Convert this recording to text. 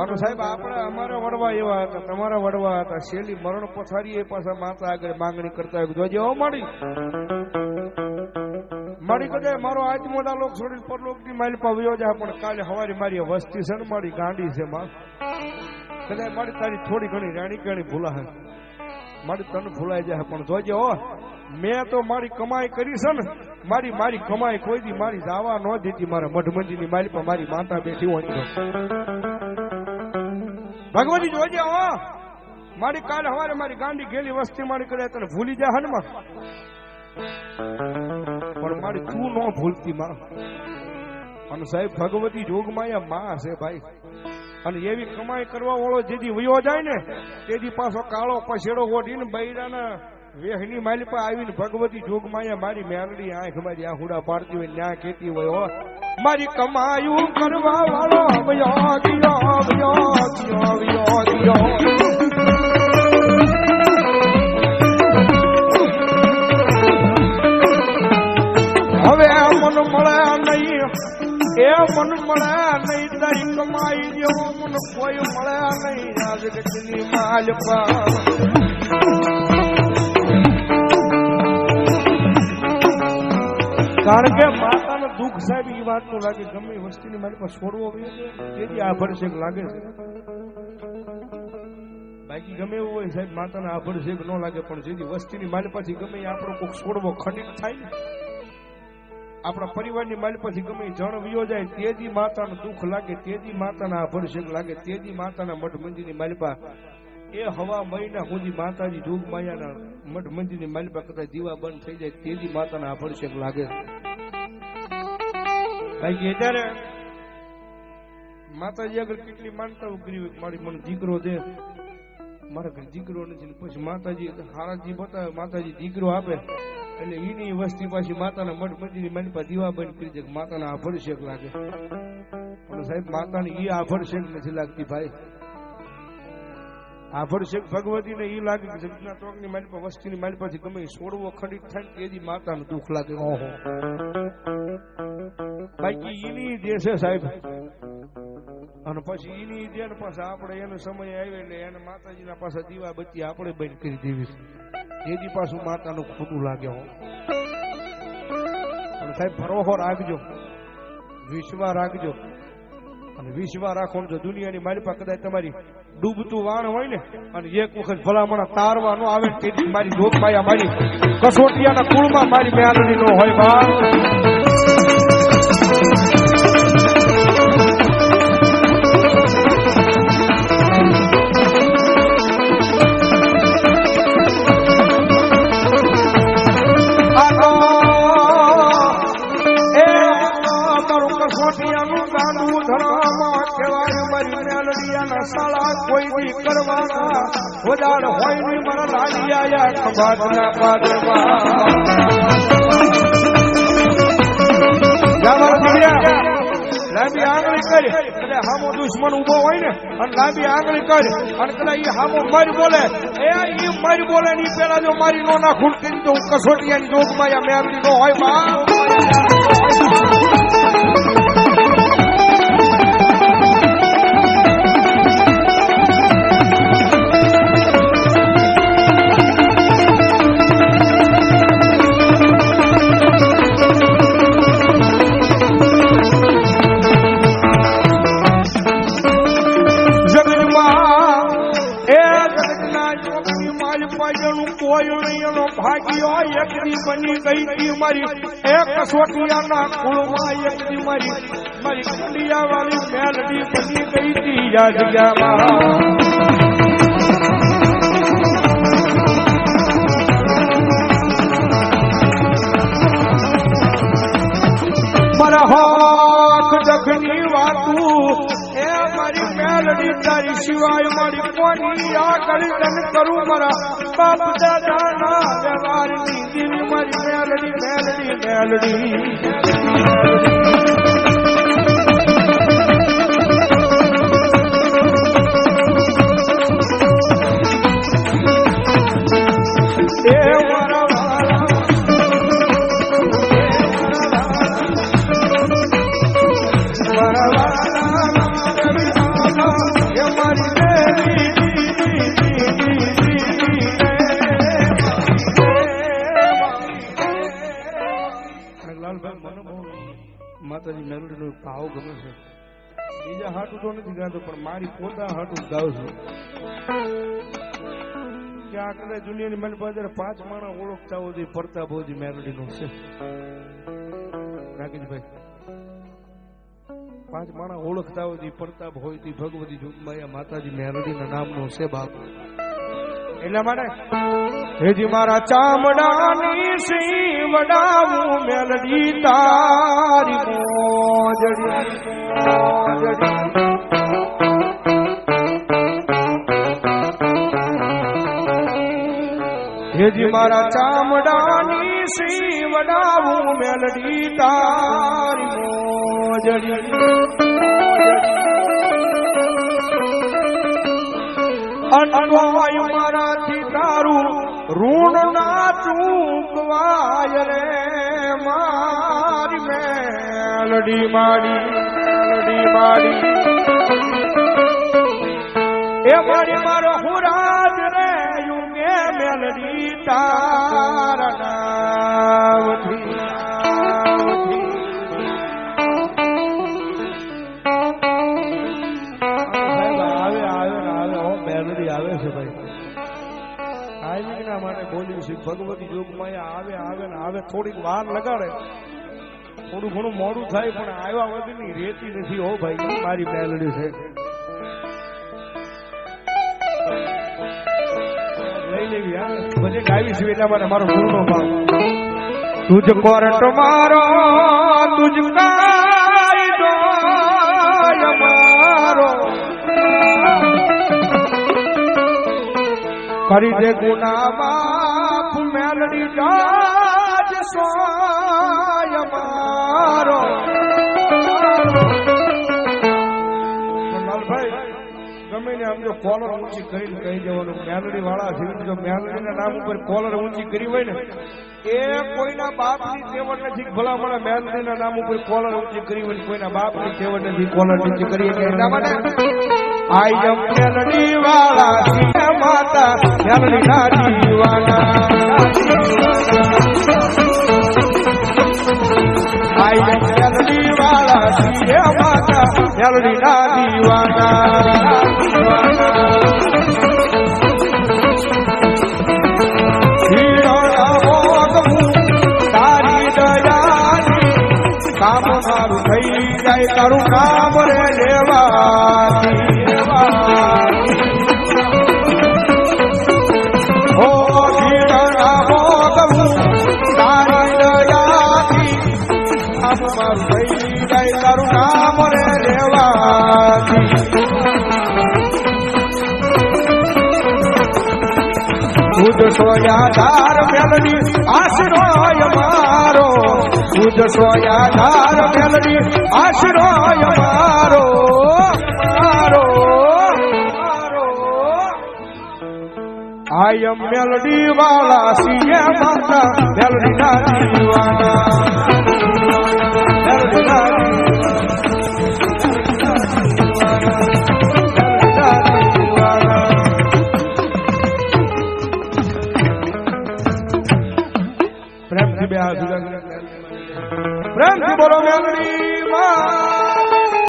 અને સાહેબ, આપણે અમારા વડવા એવા હતા, તમારા વડવા હતા. શેલી મરણ પથારી એ પાછા માતા આગળ માંગણી કરતા જોજે હો, માડી. મારી કદાચ મારો આજ મોટા લોક છોડીને પરલોકની માઇલ પા વયો જાય પણ કાલે હવારી મારી વસ્તી છે ને, મારી ગાંડી છે, માં. કદાચ મારી તારી થોડી ઘણી રાણી કેણી ભૂલા હે. મારી તન ભૂલાઈ જાય, પણ જોજે હો. મેં તો મારી કમાઈ કરી છે ને મારી મારી કમાઈ કોઈ દી મારી દાવા ન દીધી, મારા મઢમંડી ની મારી પર મારી માતા બેઠી હોય. ભગવતી જોજે હો. મારી કાલ હવારે મારી ગાંડી ગેલી વસ્તી મારી કરે, તને ભૂલી જા હનમાં પણ મારી તું ન ભૂલતી માં. અને સાહેબ, ભગવતી જોગમાયા માં છે ભાઈ. અને એવી કમાઈ કરવા વાળો જેથી વયો જાય ને તેથી પાછો કાળો પછેડો ઓઢીને બૈરાના વેહની માલી પર આવીને ભગવતી જોગમાયા મારી મેરડી આંખ મારી આહુડા પાડતી હોય, ન્યા કેતી હોય મારી કમાયું કરવા વાળો વયો ગયો ગયો ગયો હવે નહીં, એ મન મળે નહીં, તારી કમાઈ જેવો મન કોઈ મળે નહીં આજ ગજની માલ કારણ કે માતાને દુઃખ સાહેબ એ વાતનું લાગે, ગમે વસ્તીની મારી પાસે છોડવો તેથી આભરશેક લાગે છે. બાકી ગમે એવું હોય સાહેબ, માતાને આભરશેક ન લાગે, પણ જેથી વસ્તીની માલ પાછી ગમે આપણો કોઈક છોડવો ખંડિત થાય ને આપણા પરિવારની માલ પછી ગમે જણ વિયો જાય, તેજી માતાનું દુઃખ લાગે, તેજી માતાના અભરષેક લાગે, તેજી માતાના મઠ મંદિરની માલિપા એ હવા મહિના સુધી માતાજી જોગ માયાના મઠ મંદિરની માલિપા કરતા દીવા બંધ થઈ જાય તેજી માતાના અભરષેક લાગે. અત્યારે માતાજી આગળ કેટલી માનતા હોય મારી મને દીકરો દે. મારા ઘરે દીકરો નથી પછી માતાજી હારાજી બતાવે, માતાજી દીકરો આપે. એટલે એની વસ્તી પાછી માતાના મઠ મંદિરની મારી પાસે દીવા બંધ કરી દે માતાના આભરશેક લાગે. પણ સાહેબ, માતાની એ આભરશેક નથી લાગતી ભાઈ. આભરશેક ભગવતીને એ લાગે કે જગતના ટોકની મારી પાસે વસ્તીની મારી પાસે ગમે સોળવો ખંડિત થાય ને તેથી માતાનું દુઃખ લાગે. ઓહો. બાકી એની જે છે સાહેબ, અને પછી એની જે પાછા આપણે એનો સમય આવે એટલે એને માતાજીના પાસે દીવા બત્તી આપણે બંધ કરી દેવી છે. એથી પાછું માતાનું ખોટું લાગે, હો. અને સાહેબ, ભરોહો રાખજો. વિશ્વા રાખજો. અને વિશ્વા રાખો જો દુનિયાની મારી પાસે કદાચ તમારી ડૂબતું વાણ હોય ને, અને એક વખત ભલામણ તારવા ન આવે, તેથી મારી જોગમાયા મારી કસોટિયાના કુળમાં મારી મેલડી નો હોય બા. પાદરમાં લાંબી આંગળી કરી એટલે હામો દુશ્મન ઊભો હોય ને અને લાંબી આંગળી કરી અને કદાચ ઈ હામો મારી બોલે એ ઈ મારી બોલે ને પેલા જો મારી નો ના કરી તો કસોટિયાની જોગમાં મેં મેરડી નો હોય બા બની ગઈ તી મારી. એક કસોટિયાના કુળમાં એકની મારી. મારી કંડિયા વાળી મેલડી બની ગઈ તી યા જગ્યામાં મારા સિવાય મારી કોની આ કરી તને કરું મારા. બાપ દાદાના વ્યવહારની દિલ મારી મેલડી મેલડી મેલડી. તો પણ મારી પોતા હાટું ગાવ કે આટલે જુનિયર મેલ બજાર પાંચ માણા ઓળખતા હોય પ્રતાપોજી મેલડી નું છે. રાકેશભાઈ, પાંચ માણા ઓળખતા હોય પ્રતાપ હોય તે ભગવતી જુગમાયા માતાજી મેલડી ના નામ નામનો છે બાપુ. એટલા માટે? હેજી મારા ચામડાની સી વડાવું મેલડી તારી મોજડી. હેજી મારા ચામડાની સી વડાવું મેલડી તારી મોજડી. તારું ઋણ ના ચૂકવાય રે મારી મેલડી માડી મેલડી માડી એ મારી મારો હુરાજ રે યુગે મેલડી તારા નામથી. બોલ્યું છે ભગવતી યોગમાં આવે આવે ને આવે. થોડીક વાર લગાડે. થોડું ઘણું મોડું થાય, પણ આવ્યા વગરની રેતી નથી. હો ભાઈ મારી મેલડી છે? લઈ લેવી, હા. ભલે ગાવી છે, એટલા માટે મારો ગુરુનો ભાવ. તુજ કોરટ મારો તુજ મારો. કરી દે ગુના બાપ જાજ સ્વાય મારો. કોલર ઊંચી કરીને કહી દેવાનું મેલડી વાળા છે જો મેલડી ના નામ ઉપર કોલર ઊંચી કરી હોય ને, એ કોઈના બાપની તેવડ નથી ભલા મને મેલડી ના નામ ઉપર કોલર ઊંચી કરી હોય કોઈના બાપની તેવડ નથી કોલર ઊંચી કરી એના માટે. આઈ એમ મેલડી વાળા માતા મેલડી ના દીવાના. મેલડી ના દયાની કામ સારું થઈ જાય તારું કામ રે લેવાથી કામ મારું થઈ જાય તારું કામ રે લેવાથી ખુદ સોયાધાર મેલડી આશરોય મારો ખુદ સોયાધાર મેલડી આશરોય મારો આઈ મેલડી વાળા સીએ માતા મેલડી ના દીવાના